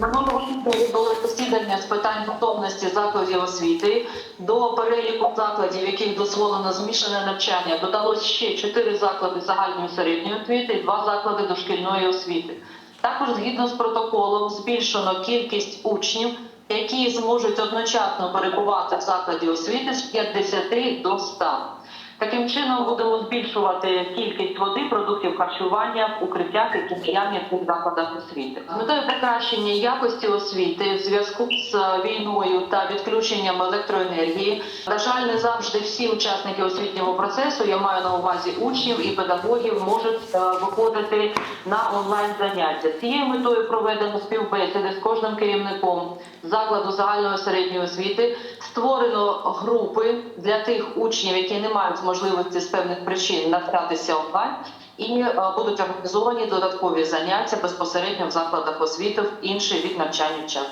Минулого відбулося засідання з питань готовності закладів освіти. До переліку закладів, яких дозволено змішане навчання, додалось ще чотири заклади загальної середньої освіти і два заклади дошкільної освіти. Також згідно з протоколом збільшено кількість учнів, які зможуть одночасно перебувати в закладі освіти з 50 до 100. Таким чином будемо збільшувати кількість води, продуктів харчування в укриттях, які наявні в цих закладах освіти. З метою покращення якості освіти в зв'язку з війною та відключенням електроенергії, на жаль, не завжди всі учасники освітнього процесу, я маю на увазі учнів і педагогів, можуть е, виходити на онлайн заняття. Цією метою проведено співбесіди з кожним керівником закладу загальної середньої освіти. Створено групи для тих учнів, які не мають можливості з певних причин навчатися онлайн, і е, будуть організовані додаткові заняття безпосередньо в закладах освіти в інший від навчальний час.